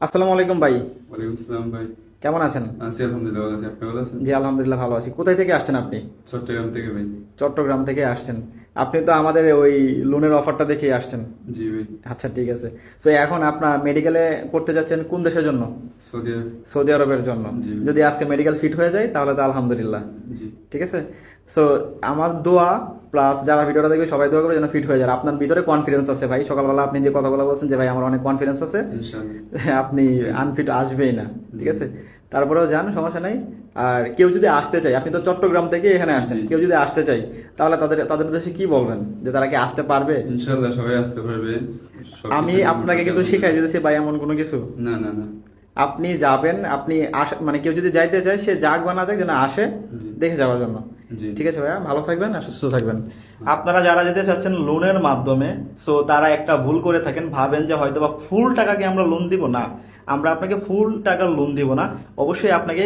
আসসালামু আলাইকুম ভাই। ওয়ালাইকুম আসসালাম ভাই। কেমন আছেন? আছি আলহামদুলিল্লাহ ভালো আছি। আপনি ভালো আছেন? জি আলহামদুলিল্লাহ ভালো আছি। কোথায় থেকে আসছেন আপনি? চট্টগ্রাম থেকে ভাই। চট্টগ্রাম থেকে আসছেন। আপনি তো আমাদের ওই লোনের অফারটা দেখেই আসছেন। জি ভাই। আচ্ছা ঠিক আছে। তো এখন আপনার মেডিকেলে করতে যাচ্ছেন কোন দেশের জন্য? সৌদি আরব। সৌদি আরবের জন্য। যদি আজকে মেডিকেল ফিট হয়ে যায় তাহলে তো আলহামদুলিল্লাহ। জি। ঠিক আছে? সো আমার দোয়া প্লাস যারা ভিডিওটা দেখবে সবাই দোয়া করবে যেন ফিট হয়ে যায়। আপনার ভিতরে কনফিডেন্স আছে ভাই। সকালবেলা আপনি যে কথাগুলো বলছেন যে ভাই আমার অনেক কনফিডেন্স আছে। ইনশাআল্লাহ। আপনি আনফিট আসবেই না। ঠিক আছে? তারপরেও যান সমস্যা নাই। আর কেউ যদি আসতে চাই আপনি তো চট্টগ্রাম থেকে এখানে আসছেন। কেউ যদি আসতে চায় তাহলে তাদের তাদের উদ্দেশ্যে কি বলবেন? যে তারা কি আসতে পারবে? ইনশাআল্লাহ সবাই আসতে পারবে। আমি আপনাকে কিন্তু শিখাই দিতেছি ভাই এমন কোনো কিছু? না না না। আপনি যাবেন আপনি আস মানে কেউ যদি যাইতে চায় সে যাক বা না যাক যেন আসে দেখে যাওয়ার জন্য। ঠিক আছে ভাইয়া? ভালো থাকবেন আর সুস্থ থাকবেন। আপনারা যারা যেতে চাচ্ছেন লোনের মাধ্যমে সো তারা একটা ভুল করে থাকেন ভাবেন যে হয়তো বা ফুল টাকাকে আমরা লোন দিব না। আমরা আপনাকে ফুল টাকা লোন দিব না। অবশ্যই আপনাকে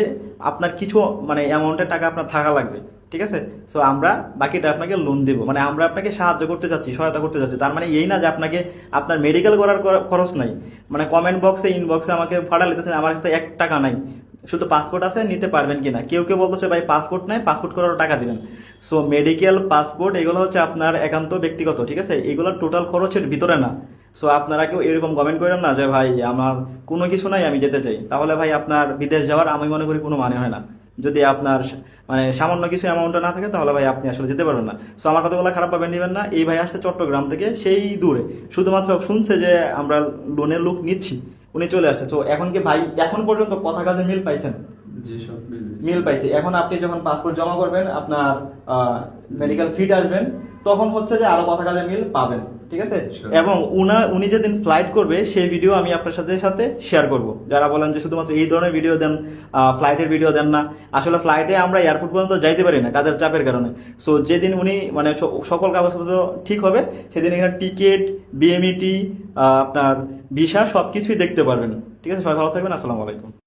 আপনার কিছু মানে অ্যামাউন্টের টাকা আপনার থাকা লাগবে। ঠিক আছে? সো আমরা বাকিটা আপনাকে লোন দিব। মানে আমরা আপনাকে সাহায্য করতে চাচ্ছি, সহায়তা করতে চাচ্ছি। তার মানে এই না যে আপনাকে, আপনার মেডিকেল করার খরচ নাই। মানে কমেন্ট বক্সে ইনবক্সে আমাকে ফাটা লিখতেছেন আমার কাছে এক টাকা নাই। শুধু পাসপোর্ট আছে, নিতে পারবেন কি না কেউ কেউ বলতেছে, ভাই পাসপোর্ট নাই পাসপোর্ট করার টাকা দিবেন। সো মেডিকেল পাসপোর্ট এগুলো হচ্ছে আপনার একান্ত ব্যক্তিগত, ঠিক আছে? এগুলো টোটাল খরচের ভিতরে না। সো আপনারা কেউ এরকম কমেন্ট করেন না যে, ভাই, আমার কোনো কিছু নাই, আমি যেতে চাই। তাহলে ভাই, আপনার বিদেশ যাওয়ার আমি মনে করি কোনো মানে হয় না। যদি আপনার মানে সামান্য কিছু অ্যামাউন্টটা না থাকে, তাহলে ভাই আপনি আসলে যেতে পারবেন না। সো আমার কথাগুলো খারাপ পাবেন নেবেন না। এই ভাই আসছে চট্টগ্রাম থেকে, সেই দূরে। শুধুমাত্র শুনছে যে আমরা লোনের লোক নিচ্ছি, উনি চলে আসছে। তো এখন কি ভাই, এখন পর্যন্ত কথা কাজে মিল পাইছেন? মিলে পাইছে। এখন আপনি যখন পাসপোর্ট জমা করবেন আপনার মেডিকেল ফিট আসবেন তখন হচ্ছে যে আরও কথা কাজে মিল পাবেন। ঠিক আছে? এবং উনা উনি যেদিন ফ্লাইট করবে সেই ভিডিও আমি আপনার সাথে সাথে শেয়ার করব। যারা বলেন যে শুধুমাত্র এই ধরনের ভিডিও দেন ফ্লাইটের ভিডিও দেন না আসলে ফ্লাইটে আমরা এয়ারপোর্ট পর্যন্ত যাইতে পারি না কাজের চাপের কারণে। সো যেদিন উনি মানে সকল কাগজপত্র ঠিক হবে সেদিন এখানে টিকিট বিএমইটি আপনার ভিসা সব কিছুই দেখতে পারবেন। ঠিক আছে? সবাই ভালো থাকবেন আসসালামু আলাইকুম।